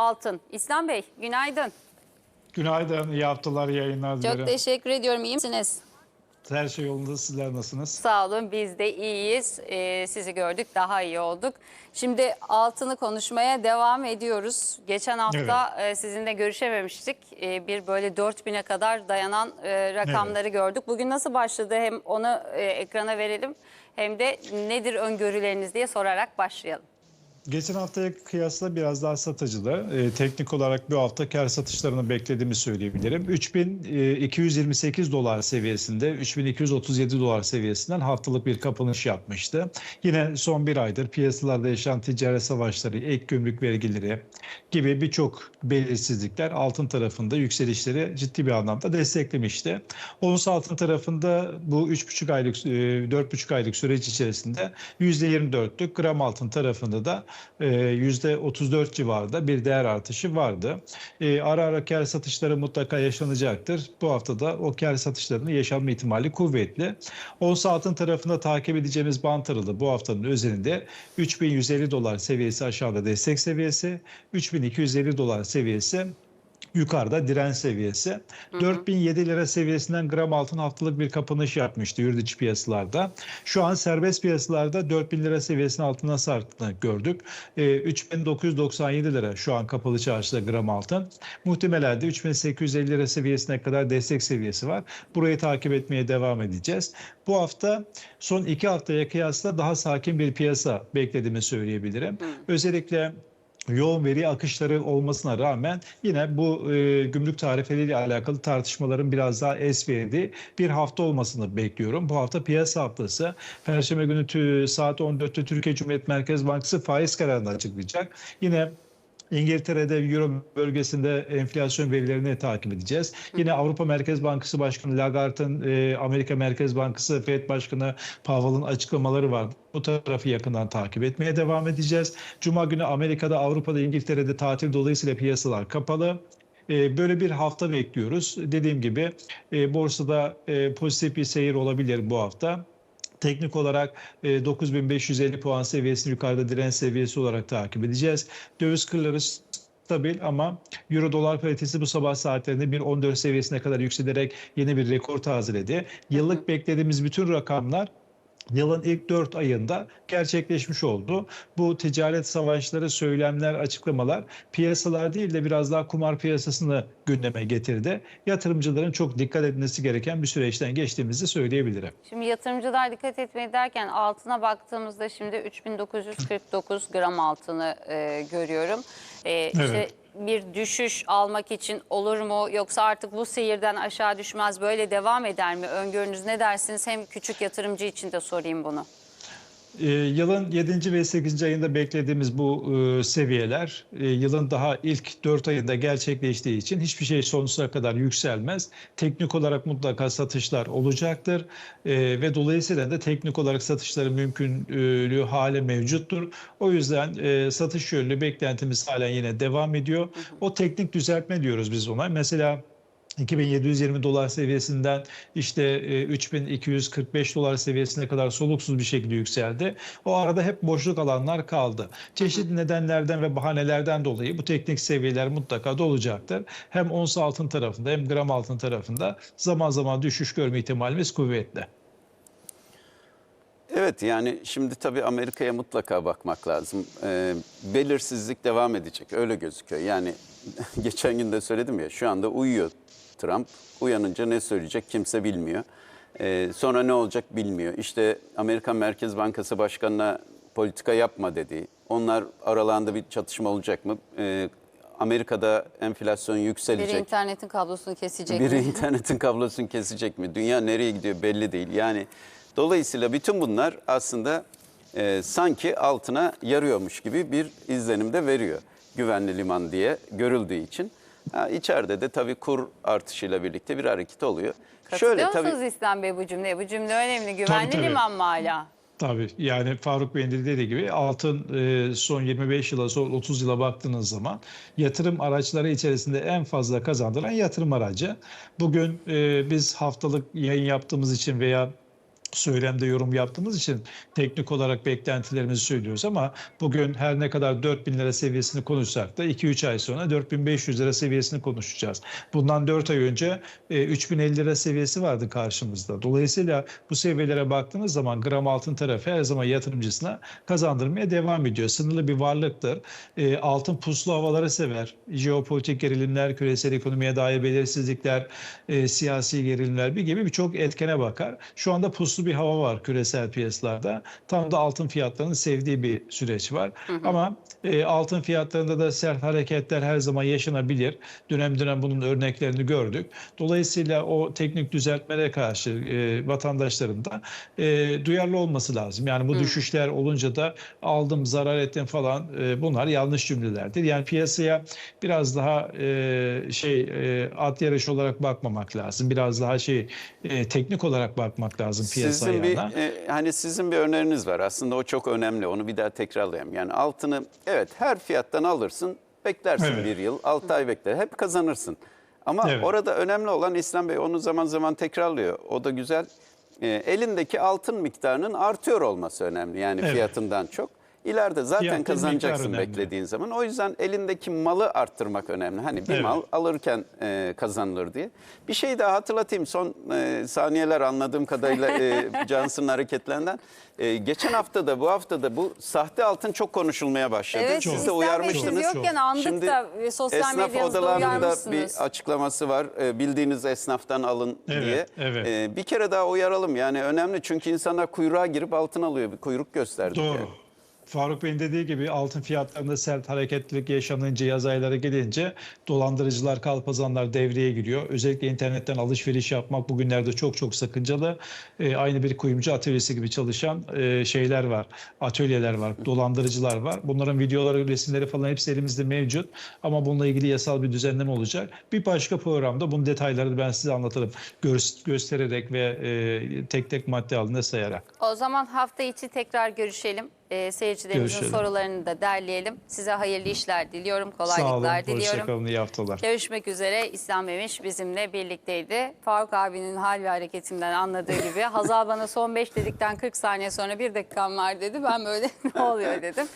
altın. İslam Bey günaydın. Günaydın, iyi haftalar, iyi yayınlar Çok dilerim. teşekkür ediyorum. İyi misiniz? Her şey yolunda, sizler nasılsınız? Sağ olun biz de iyiyiz. Ee, sizi gördük daha iyi olduk. Şimdi altını konuşmaya devam ediyoruz. Geçen hafta e, sizinle görüşememiştik. E, bir böyle 4000'e kadar dayanan e, rakamları gördük. Bugün nasıl başladı hem onu e, ekrana verelim hem de nedir öngörüleriniz diye sorarak başlayalım. Geçen haftaya kıyasla biraz daha satıcılı. Ee, teknik olarak bu hafta kar satışlarını beklediğimi söyleyebilirim. 3228 dolar seviyesinde, 3237 dolar seviyesinden haftalık bir kapanış yapmıştı. Yine son bir aydır piyasalarda yaşanan ticaret savaşları, ek gümrük vergileri gibi birçok belirsizlikler altın tarafında yükselişleri ciddi bir anlamda desteklemişti. Ons altın tarafında bu 3,5 aylık, e, 4,5 aylık süreç içerisinde %24'lük, gram altın tarafında da e, %34 civarında bir değer artışı vardı. E, Ara ara kar satışları mutlaka yaşanacaktır. Bu haftada o kar satışlarının yaşanma ihtimali kuvvetli. Ons altın tarafında takip edeceğimiz bant aralığı bu haftanın özelinde 3150 dolar seviyesi aşağıda destek seviyesi, 3250 dolar seviyesi yukarıda direnç seviyesi. 4007 lira seviyesinden gram altın haftalık bir kapanış yapmıştı yurt içi piyasalarda. Şu an serbest piyasalarda 4000 lira seviyesinin altına sarktığını gördük. Ee, 3997 lira şu an kapalı çarşıda gram altın. Muhtemelen de 3850 lira seviyesine kadar destek seviyesi var. Burayı takip etmeye devam edeceğiz. Bu hafta son iki haftaya kıyasla daha sakin bir piyasa beklediğimi söyleyebilirim. Özellikle yoğun veri akışları olmasına rağmen yine bu e, gümrük tarifeleriyle alakalı tartışmaların biraz daha es verdiği bir hafta olmasını bekliyorum. Bu hafta piyasa haftası. Perşembe günü tü- saat 14'te Türkiye Cumhuriyet Merkez Bankası faiz kararını açıklayacak. Yine İngiltere'de Euro bölgesinde enflasyon verilerini takip edeceğiz. Yine Avrupa Merkez Bankası Başkanı Lagarde'ın, e, Amerika Merkez Bankası Fed Başkanı Powell'ın açıklamaları var. Bu tarafı yakından takip etmeye devam edeceğiz. Cuma günü Amerika'da, Avrupa'da, İngiltere'de tatil dolayısıyla piyasalar kapalı. E, Böyle bir hafta bekliyoruz. Dediğim gibi e, borsada pozitif bir seyir olabilir bu hafta. Teknik olarak e, 9550 puan seviyesini yukarıda direnç seviyesi olarak takip edeceğiz. Döviz kırları stabil ama Euro dolar paritesi bu sabah saatlerinde 1.14 seviyesine kadar yükselerek yeni bir rekor tazeledi. Yıllık beklediğimiz bütün rakamlar yılın ilk 4 ayında gerçekleşmiş oldu. Bu ticaret savaşları, söylemler, açıklamalar piyasalar değil de biraz daha kumar piyasasını gündeme getirdi. Yatırımcıların çok dikkat etmesi gereken bir süreçten geçtiğimizi söyleyebilirim. Şimdi yatırımcılar dikkat etmeyi derken altına baktığımızda şimdi 3949 gram altını e, görüyorum. E, işte Evet. bir düşüş almak için olur mu yoksa artık bu seyirden aşağı düşmez böyle devam eder mi? Öngörünüz ne dersiniz? Hem küçük yatırımcı için de sorayım bunu. Ee, yılın 7. ve 8. ayında beklediğimiz bu e, seviyeler e, yılın daha ilk 4 ayında gerçekleştiği için hiçbir şey sonsuza kadar yükselmez. Teknik olarak mutlaka satışlar olacaktır E, ve dolayısıyla da teknik olarak satışların mümkünlüğü hale mevcuttur. O yüzden e, satış yönlü beklentimiz halen yine devam ediyor. O teknik düzeltme diyoruz biz ona. Mesela 2720 dolar seviyesinden işte e, 3245 dolar seviyesine kadar soluksuz bir şekilde yükseldi. O arada hep boşluk alanlar kaldı. Çeşitli nedenlerden ve bahanelerden dolayı bu teknik seviyeler mutlaka da olacaktır. Hem ons altın tarafında hem gram altın tarafında zaman zaman düşüş görme ihtimalimiz kuvvetli. Evet yani şimdi tabii Amerika'ya mutlaka bakmak lazım. Ee, belirsizlik devam edecek öyle gözüküyor. Yani geçen gün de söyledim ya şu anda uyuyor Trump. Uyanınca ne söyleyecek kimse bilmiyor. Ee, sonra ne olacak bilmiyor. İşte Amerikan Merkez Bankası Başkanı'na politika yapma dedi. Onlar aralarında bir çatışma olacak mı? Ee, Amerika'da enflasyon Biri yükselecek. internetin kablosunu kesecek Biri mi? internetin kablosunu kesecek mi? Dünya nereye gidiyor belli değil. Yani dolayısıyla bütün bunlar aslında e, sanki altına yarıyormuş gibi bir izlenim de veriyor. Güvenli liman diye görüldüğü için. Ha, içeride de tabii kur artışıyla birlikte bir hareket oluyor. Katılıyor tabii musunuz İslam Bey bu cümleye? Bu cümle önemli. Güvenli tabii. liman mı hala? Tabii yani Faruk Bey'in de dediği gibi altın e, son 25 yıla son 30 yıla baktığınız zaman yatırım araçları içerisinde en fazla kazandıran yatırım aracı. Bugün e, biz haftalık yayın yaptığımız için veya söylemde yorum yaptığımız için teknik olarak beklentilerimizi söylüyoruz ama bugün her ne kadar 4000 lira seviyesini konuşsak da 2-3 ay sonra 4500 lira seviyesini konuşacağız. Bundan 4 ay önce e, 3050 lira seviyesi vardı karşımızda. Dolayısıyla bu seviyelere baktığınız zaman gram altın tarafı her zaman yatırımcısına kazandırmaya devam ediyor. Sınırlı bir varlıktır. E, altın puslu havaları sever. Jeopolitik gerilimler, küresel ekonomiye dair belirsizlikler, e, siyasi gerilimler bir gibi birçok etkene bakar. Şu anda puslu bir hava var küresel piyasalarda. Tam da altın fiyatlarının sevdiği bir süreç var. Ama e, altın fiyatlarında da sert hareketler her zaman yaşanabilir. Dönem dönem bunun örneklerini gördük. Dolayısıyla o teknik düzeltmelere karşı e, vatandaşların da e, duyarlı olması lazım. Yani bu düşüşler olunca da aldım, zarar ettim falan e, bunlar yanlış cümlelerdir. Yani piyasaya biraz daha e, şey e, at yarışı olarak bakmamak lazım. Biraz daha şey e, teknik olarak bakmak lazım Sizin bir e, hani sizin bir öneriniz var. Aslında o çok önemli. Onu bir daha tekrarlayayım. Yani altını evet her fiyattan alırsın. Beklersin Evet. bir yıl, 6 ay bekler. Hep kazanırsın. Ama Evet. orada önemli olan İslam Bey onu zaman zaman tekrarlıyor. O da güzel. E, elindeki altın miktarının artıyor olması önemli. Yani Evet. fiyatından çok. İleride zaten Fiyat kazanacaksın beklediğin zaman. O yüzden elindeki malı arttırmak önemli. Hani bir Evet. mal alırken e, kazanılır diye. Bir şey daha hatırlatayım son e, saniyeler anladığım kadarıyla e, Johnson'ın hareketlerinden. E, geçen hafta da bu hafta da bu sahte altın çok konuşulmaya başladı. Evet Siz de uyarmıştınız. yokken andık Şimdi da e, sosyal esnaf odalarında bir açıklaması var. E, bildiğiniz esnaftan alın Evet, diye. evet. E, bir kere daha uyaralım. Yani önemli çünkü insanlar kuyruğa girip altın alıyor. Bir kuyruk gösterdi. Doğru. yani. Faruk Bey'in dediği gibi altın fiyatlarında sert hareketlilik yaşanınca yaz ayları gelince dolandırıcılar, kalpazanlar devreye giriyor. Özellikle internetten alışveriş yapmak bugünlerde çok çok sakıncalı. Ee, aynı bir kuyumcu atölyesi gibi çalışan e, şeyler var, atölyeler var, dolandırıcılar var. Bunların videoları, resimleri falan hepsi elimizde mevcut. Ama bununla ilgili yasal bir düzenleme olacak. Bir başka programda bunun detaylarını ben size anlatırım. Gö- göstererek ve e, tek tek madde halinde sayarak. O zaman hafta içi tekrar görüşelim. Ee, seyircilerimizin Görüşelim. sorularını da derleyelim. Size hayırlı işler diliyorum, Sağ olun, kolaylıklar diliyorum. hoşçakalın, iyi haftalar. Görüşmek üzere. İslam Memiş bizimle birlikteydi. Faruk abinin hal ve hareketinden anladığı gibi Hazal bana son 5 dedikten 40 saniye sonra bir dakikam var dedi. Ben böyle ne oluyor dedim.